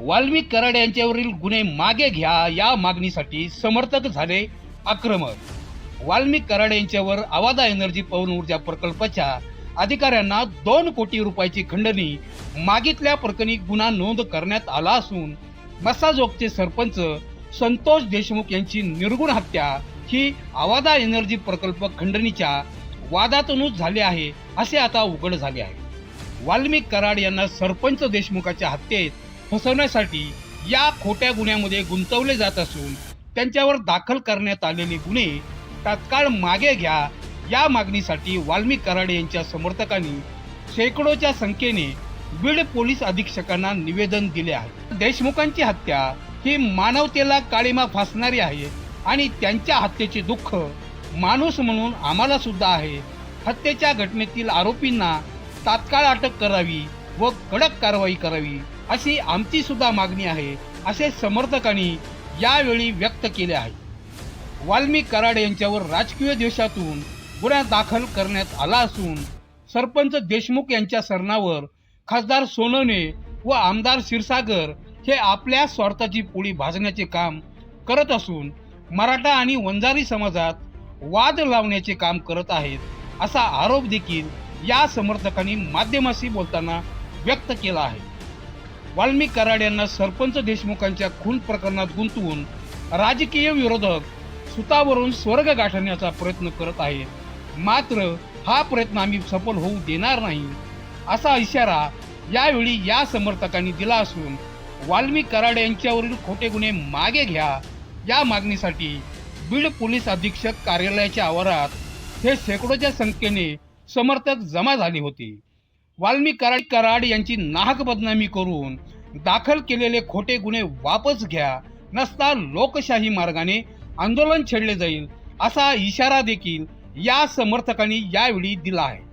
वाल्मिक कराड यांच्यावरील गुन्हे मागे घ्या या मागणीसाठी समर्थक झाले आक्रमक. वाल्मिक कराड यांच्यावर आवादा एनर्जी पवन ऊर्जा प्रकल्पाच्या अधिकाऱ्यांना दोन कोटी रुपयाची खंडणी मागितल्या प्रकरणी गुन्हा नोंद करण्यात आला असून मसाजोगचे सरपंच संतोष देशमुख यांची निर्गुण हत्या ही आवादा एनर्जी प्रकल्प खंडणीच्या वादातूनच झाले आहे असे आता उघड झाले आहे. वाल्मिक कराड यांना सरपंच देशमुखाच्या हत्येत फसवण्यासाठी या खोट्या गुन्ह्यामध्ये गुंतवले जात असून त्यांच्यावर दाखल करण्यात आलेले गुन्हे तात्काळ मागे घ्या या मागणीसाठी वाल्मी कराडे यांच्या समर्थकांनी शेकडोच्या संख्येने बीड पोलीस अधीक्षकांना निवेदन दिले आहे. देशमुखांची हत्या ही मानवतेला काळीमा फासणारी आहे आणि त्यांच्या हत्येचे दुःख माणूस म्हणून आम्हाला सुद्धा आहे. हत्येच्या घटनेतील आरोपींना तात्काळ अटक करावी व कडक कारवाई करावी अशी आमची सुद्धा मागणी आहे असे समर्थकांनी यावेळी व्यक्त केले आहे. वाल्मिक कराड यांच्यावर राजकीय देशातून गुन्हा दाखल करण्यात आला असून सरपंच देशमुख यांच्या सरणावर खासदार सोनवणे व आमदार क्षीरसागर हे आपल्या स्वार्थाची पोळी भाजण्याचे काम करत असून मराठा आणि वंजारी समाजात वाद लावण्याचे काम करत आहेत असा आरोप देखील या समर्थकांनी माध्यमाशी बोलताना व्यक्त केला आहे. वाल्मिक कराड यांना सरपंच देशमुखांच्या खून प्रकरणात गुंतवून राजकीय विरोधक सुतावरून स्वर्ग गाठण्याचा प्रयत्न करत आहेत. मात्र हा प्रयत्न आम्ही सफल होऊ देणार नाही असा इशारा यावेळी या समर्थकांनी दिला असून वाल्मी कराड यांच्यावरील खोटे गुन्हे मागे घ्या. या मागणीसाठी बीड पोलीस अधीक्षक कार्यालयाच्या आवारात हे शेकडोच्या संख्येने समर्थक जमा झाले होते. वाल्मिक कराड कराड यांची नाहक बदनामी करून दाखल केलेले खोटे गुन्हे वापस घ्या नसता लोकशाही मार्गाने आंदोलन छेडले जाईल असा इशारा देखील या समर्थकांनी यावेळी दिला आहे.